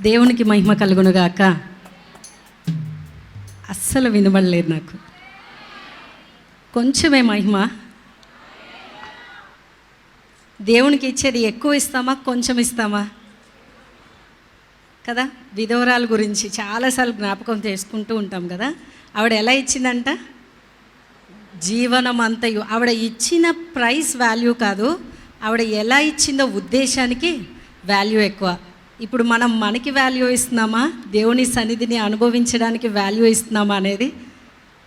దేవునికి మహిమ కలుగునుగాక. అస్సలు వినబడలేదు నాకు. కొంచెమే మహిమ. దేవునికి ఇచ్చేది ఎక్కువ ఇస్తామా కొంచెం ఇస్తామా? కదా విధవరాల గురించి చాలాసార్లు జ్ఞాపకం చేసుకుంటూ ఉంటాం కదా. ఆవిడ ఎలా ఇచ్చిందంట? జీవనం అంతయు ఆవిడ ఇచ్చిన ప్రైస్ వాల్యూ కాదు. ఆవిడ ఎలా ఇచ్చిందో ఉద్దేశానికి వాల్యూ ఎక్కువ. ఇప్పుడు మనం మనకి వాల్యూ ఇస్తున్నామా? దేవుని సన్నిధిని అనుభవించడానికి వాల్యూ ఇస్తున్నామా అనేది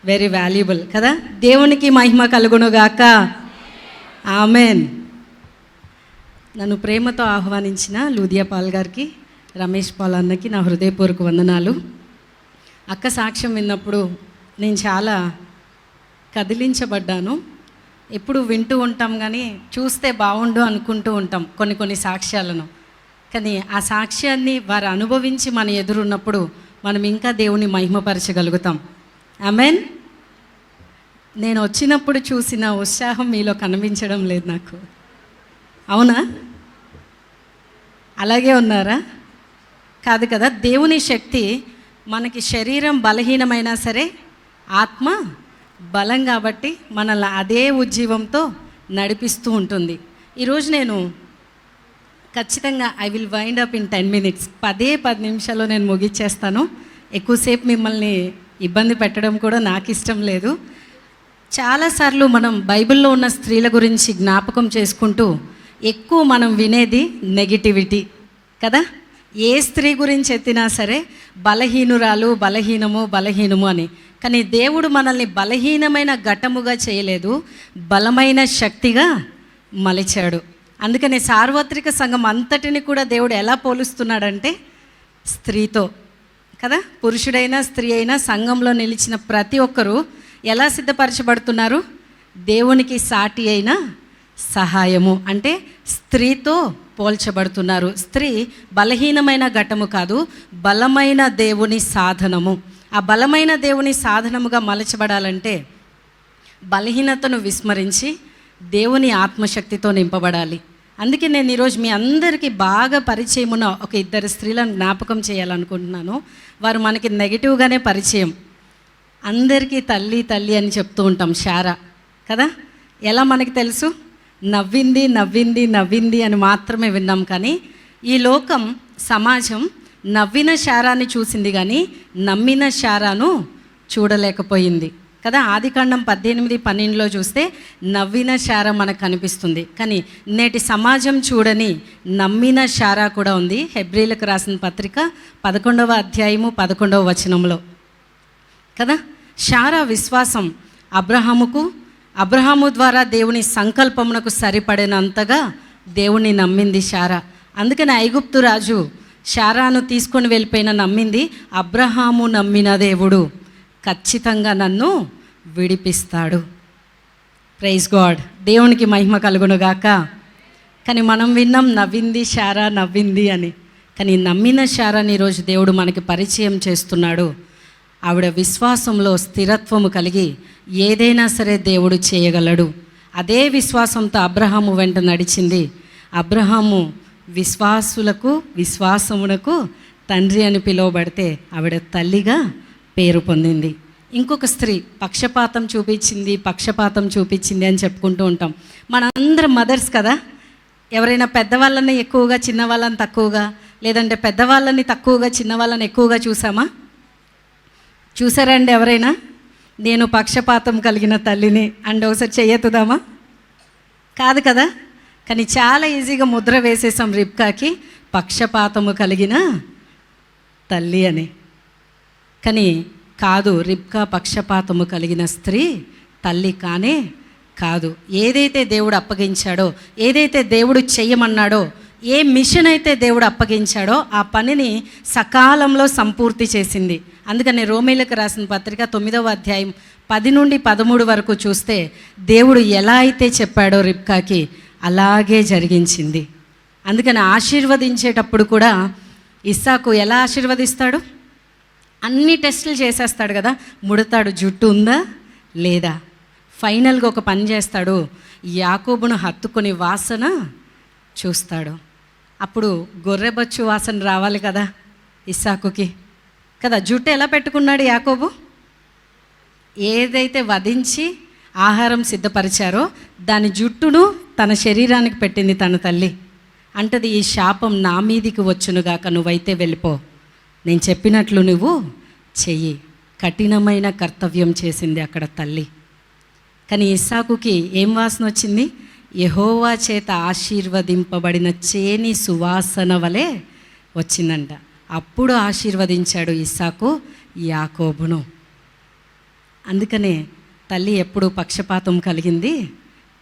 వెరీ వాల్యుబుల్ కదా? దేవునికి మహిమ కలుగునుగాక. ఆమెన్ నన్ను ప్రేమతో ఆహ్వానించిన లూదియా పాల్ గారికి రమేష్ పాల్ అన్నకి నా హృదయపూర్వక వందనాలు. అక్క సాక్ష్యం విన్నప్పుడు నేను చాలా కదిలించబడ్డాను. ఎప్పుడు వింటూ ఉంటాం కానీ చూస్తే బాగుండు అనుకుంటూ ఉంటాం కొన్ని కొన్ని సాక్ష్యాలను. కానీ ఆ సాక్ష్యాన్ని వారు అనుభవించి మన ఎదురున్నప్పుడు మనం ఇంకా దేవుని మహిమపరచగలుగుతాం. ఆమెన్ నేను వచ్చినప్పుడు చూసిన ఉత్సాహం మీలో కనిపించడం లేదు నాకు. అవునా? అలాగే ఉన్నారా? కాదు కదా దేవుని శక్తి మనకి శరీరం బలహీనమైనా సరే ఆత్మ బలం కాబట్టి మనల్ని అదే ఉజ్జీవంతో నడిపిస్తూ ఉంటుంది. ఈరోజు నేను ఖచ్చితంగా I will wind up in ten minutes పదే పది నిమిషాల్లో నేను ముగిచ్చేస్తాను. ఎక్కువసేపు మిమ్మల్ని ఇబ్బంది పెట్టడం కూడా నాకు ఇష్టం లేదు చాలాసార్లు మనం బైబిల్లో ఉన్న స్త్రీల గురించి జ్ఞాపకం చేసుకుంటూ ఎక్కువ మనం వినేది నెగిటివిటీ కదా? ఏ స్త్రీ గురించి ఎత్తినా సరే బలహీనురాలు బలహీనము బలహీనము అని. కానీ దేవుడు మనల్ని బలహీనమైన ఘటముగా చేయలేదు. బలమైన శక్తిగా మలిచాడు. అందుకనే సార్వత్రిక సంఘం అంతటిని కూడా దేవుడు ఎలా పోలుస్తున్నాడంటే స్త్రీతో. కదా? పురుషుడైనా స్త్రీ అయినా సంఘంలో నిలిచిన ప్రతి ఒక్కరూ ఎలా సిద్ధపరచబడుతున్నారు? దేవునికి సాటి అయిన సహాయము. అంటే స్త్రీతో పోల్చబడుతున్నారు. స్త్రీ బలహీనమైన ఘటము కాదు బలమైన దేవుని సాధనము. ఆ బలమైన దేవుని సాధనముగా మలచబడాలంటే బలహీనతను విస్మరించి దేవుని ఆత్మశక్తితో నింపబడాలి. అందుకే నేను ఈరోజు మీ అందరికీ బాగా పరిచయం ఉన్న ఒక ఇద్దరు స్త్రీలను జ్ఞాపకం చేయాలనుకుంటున్నాను. వారు మనకి నెగిటివ్గానే పరిచయం. అందరికీ తల్లి తల్లి అని చెప్తూ ఉంటాం శారా. కదా? ఎలా మనకి తెలుసు? నవ్వింది నవ్వింది నవ్వింది అని మాత్రమే విన్నాం కానీ ఈ లోకం సమాజం నవ్విన శారాని చూసింది కానీ నమ్మిన శారాను చూడలేకపోయింది. కదా? ఆదికాండం పద్దెనిమిది పన్నెండులో చూస్తే నవ్విన శార మనకు కనిపిస్తుంది. కానీ నేటి సమాజం చూడని నమ్మిన శారా కూడా ఉంది. హెబ్రిలకు రాసిన పత్రిక పదకొండవ అధ్యాయము పదకొండవ వచనంలో కదా? శారా విశ్వాసం అబ్రహాముకు అబ్రహాము ద్వారా దేవుని సంకల్పమునకు సరిపడినంతగా దేవుని నమ్మింది శారా. అందుకని ఐగుప్తు రాజు శారాను తీసుకొని వెళ్ళిపోయిన నమ్మింది అబ్రహాము నమ్మిన దేవుడు. ఖచ్చితంగా నన్ను విడిపిస్తాడు. ప్రైజ్ గాడ్ దేవునికి మహిమ కలుగునుగాక. కానీ మనం విన్నాం నవ్వింది శారా నవ్వింది అని. కానీ నమ్మిన శారాని ఈరోజు దేవుడు మనకి పరిచయం చేస్తున్నాడు. ఆవిడ విశ్వాసంలో స్థిరత్వము కలిగి ఏదైనా సరే దేవుడు చేయగలడు. అదే విశ్వాసంతో అబ్రహాము వెంట నడిచింది. అబ్రహాము విశ్వాసులకు విశ్వాసమునకు తండ్రి అని పిలువబడితే ఆవిడ తల్లిగా పేరు పొందింది. ఇంకొక స్త్రీ పక్షపాతం చూపించింది పక్షపాతం చూపించింది అని చెప్పుకుంటూ ఉంటాం. మనందరం మదర్స్ కదా? ఎవరైనా పెద్దవాళ్ళని ఎక్కువగా చిన్నవాళ్ళని తక్కువగా లేదంటే పెద్దవాళ్ళని తక్కువగా చిన్నవాళ్ళని ఎక్కువగా చూసామా? చూసారండి ఎవరైనా? నేను పక్షపాతం కలిగిన తల్లిని అండ్ ఒకసారి చెయ్యెత్తుదామా? కాదు కదా? కానీ చాలా ఈజీగా ముద్ర వేసేసాం రిబ్కాకి పక్షపాతము కలిగిన తల్లి అని. కానీ కాదు రిబ్కా పక్షపాతము కలిగిన స్త్రీ తల్లి కానే కాదు. ఏదైతే దేవుడు అప్పగించాడో ఏదైతే దేవుడు చెయ్యమన్నాడో ఏ మిషన్ అయితే దేవుడు అప్పగించాడో ఆ పనిని సకాలంలో సంపూర్తి చేసింది. అందుకని రోమిలకు రాసిన పత్రిక తొమ్మిదవ అధ్యాయం పది నుండి పదమూడు వరకు చూస్తే దేవుడు ఎలా అయితే చెప్పాడో రిబ్కాకి అలాగే జరిగించింది. అందుకని ఆశీర్వదించేటప్పుడు కూడా ఇస్సాకు ఎలా ఆశీర్వదిస్తాడు? అన్ని టెస్టులు చేసేస్తాడు కదా ముడతాడు జుట్టు ఉందా లేదా? ఫైనల్గా ఒక పని చేస్తాడు యాకోబును హత్తుకుని వాసన చూస్తాడు. అప్పుడు గొర్రెబచ్చు వాసన రావాలి కదా ఇస్సాకుకి. కదా జుట్టు ఎలా పెట్టుకున్నాడు యాకోబు? ఏదైతే వధించి ఆహారం సిద్ధపరిచారో దాని జుట్టును తన శరీరానికి పెట్టింది తన తల్లి. అంటది ఈ శాపం నా మీదికి వచ్చునుగాక నువ్వైతే వెళ్ళిపో. నేను చెప్పినట్లు నువ్వు చెయ్యి. కఠినమైన కర్తవ్యం చేసింది అక్కడ తల్లి. కానీ ఇస్సాకుకి ఏం వాసన వచ్చింది? యహోవా చేత ఆశీర్వదింపబడిన చేని సువాసన వలె వచ్చిందంట. అప్పుడు ఆశీర్వదించాడు ఇస్సాకు యాకోబును. అందుకనే తల్లి ఎప్పుడు పక్షపాతం కలిగింది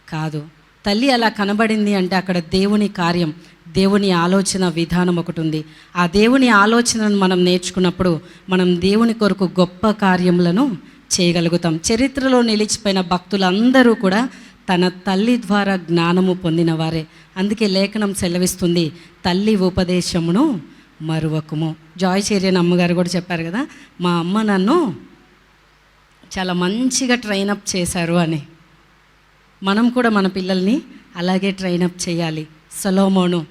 కాదు. తల్లి అలా కనబడింది అంటే అక్కడ దేవుని కార్యం దేవుని ఆలోచన విధానం ఒకటి ఉంది. ఆ దేవుని ఆలోచనను మనం నేర్చుకున్నప్పుడు మనం దేవుని కొరకు గొప్ప కార్యములను చేయగలుగుతాం. చరిత్రలో నిలిచిపోయిన భక్తులందరూ కూడా తన తల్లి ద్వారా జ్ఞానము పొందిన వారే. అందుకే లేఖనం సెలవిస్తుంది తల్లి ఉపదేశమును మరువకుము. జాయ్ చేరియన్ అమ్మగారు కూడా చెప్పారు కదా మా అమ్మ నన్ను చాలా మంచిగా ట్రైనప్ చేశారు అని. మనం కూడా మన పిల్లల్ని అలాగే ట్రైనప్ చేయాలి. సొలోమోను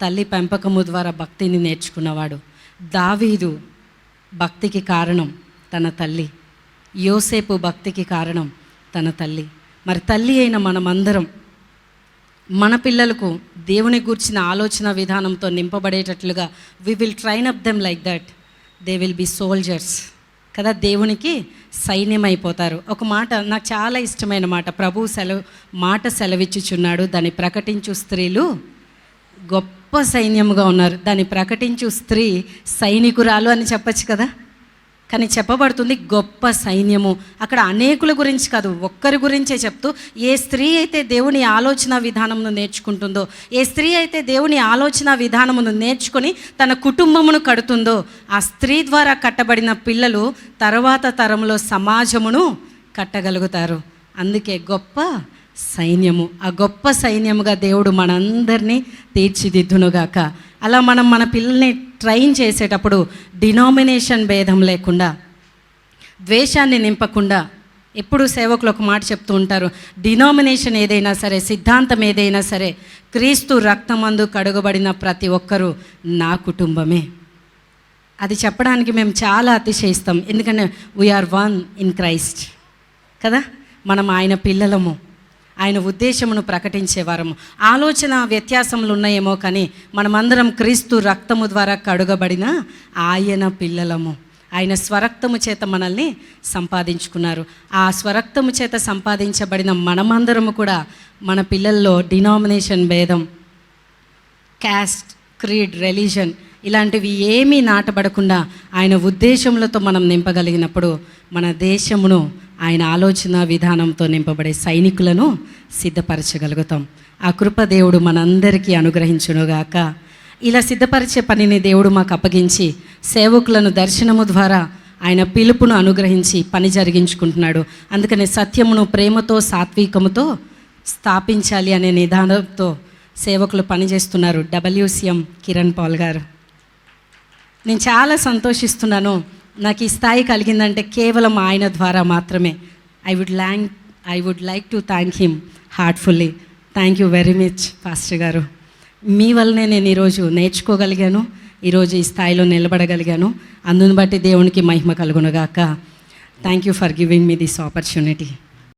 తల్లి పెంపకము ద్వారా భక్తిని నేర్చుకున్నవాడు. దావీదు భక్తికి కారణం తన తల్లి. యోసేపు భక్తికి కారణం తన తల్లి. మరి తల్లి అయిన మనమందరం మన పిల్లలకు దేవుని గూర్చిన ఆలోచన విధానంతో నింపబడేటట్లుగా we will train up them like that they will be soldiers కదా దేవునికి సైన్యం అయిపోతారు ఒక మాట నాకు చాలా ఇష్టమైన మాట ప్రభు సెలవు మాట సెలవిచ్చుచున్నాడు. దాన్ని ప్రకటించు స్త్రీలు గొప్ప సైన్యముగా ఉన్నారు. దాన్ని ప్రకటించు స్త్రీ సైనికురాలు అని చెప్పచ్చు కదా? కానీ చెప్పబడుతుంది గొప్ప సైన్యము. అక్కడ అనేకుల గురించి కాదు ఒక్కరి గురించే చెప్తూ ఏ స్త్రీ అయితే దేవుని ఆలోచన విధానమును నేర్చుకుంటుందో ఏ స్త్రీ అయితే దేవుని ఆలోచన విధానమును నేర్చుకొని తన కుటుంబమును కడుతుందో ఆ స్త్రీ ద్వారా కట్టబడిన పిల్లలు తర్వాత తరంలో సమాజమును కట్టగలుగుతారు. అందుకే గొప్ప సైన్యము ఆ గొప్ప సైన్యముగా దేవుడు మనందరినీ తీర్చిదిద్దునుగాక. అలా మనం మన పిల్లల్ని ట్రైన్ చేసేటప్పుడు డినామినేషన్ భేదం లేకుండా ద్వేషాన్ని నింపకుండా ఎప్పుడు సేవకులు ఒక మాట చెప్తూ ఉంటారు. డినామినేషన్ ఏదైనా సరే సిద్ధాంతం ఏదైనా సరే క్రీస్తు రక్తమందు కడుగబడిన ప్రతి ఒక్కరూ నా కుటుంబమే. అది చెప్పడానికి మేము చాలా అతిశయిస్తాం. ఎందుకంటే వీఆర్ వన్ ఇన్ క్రైస్ట్ కదా? మనం ఆయన పిల్లలము. ఆయన ఉద్దేశమును ప్రకటించేవారము. ఆలోచన వ్యత్యాసములు ఉన్నాయేమో కానీ మనమందరం క్రీస్తు రక్తము ద్వారా కడుగబడిన ఆయన పిల్లలము. ఆయన స్వరక్తము చేత మనల్ని సంపాదించుకున్నారు. ఆ స్వరక్తము చేత సంపాదించబడిన మనమందరము కూడా మన పిల్లల్లో డినామినేషన్ భేదం క్యాస్ట్ క్రీడ్ రిలీజన్ ఇలాంటివి ఏమీ నాటబడకుండా ఆయన ఉద్దేశములతో మనం నింపగలిగినప్పుడు మన దేశమును ఆయన ఆలోచన విధానంతో నింపబడే సైనికులను సిద్ధపరచగలుగుతాం. ఆ కృప దేవుడు మనందరికీ అనుగ్రహించునుగాక. ఇలా సిద్ధపరిచే పనిని దేవుడు మాకు అప్పగించి సేవకులను దర్శనము ద్వారా ఆయన పిలుపును అనుగ్రహించి పని జరిగించుకుంటున్నాడు. అందుకని సత్యమును ప్రేమతో సాత్వికముతో స్థాపించాలి అనే నిదానంతో సేవకులు పనిచేస్తున్నారు. డబ్ల్యూసిఎం కిరణ్ పాల్ గారు. నేను చాలా సంతోషిస్తున్నాను. నాకు ఈ స్థాయి కలిగిందంటే కేవలం ఆయన ద్వారా మాత్రమే. I would like I would like to thank him heartfully thank you very much pastor గారు. మీ వల్లనే నేను ఈరోజు నేర్చుకోగలిగాను ఈరోజు ఈ స్థాయిలో నిలబడగలిగాను. అందుని బట్టి దేవునికి మహిమ కలుగునగాక thank you for giving me this opportunity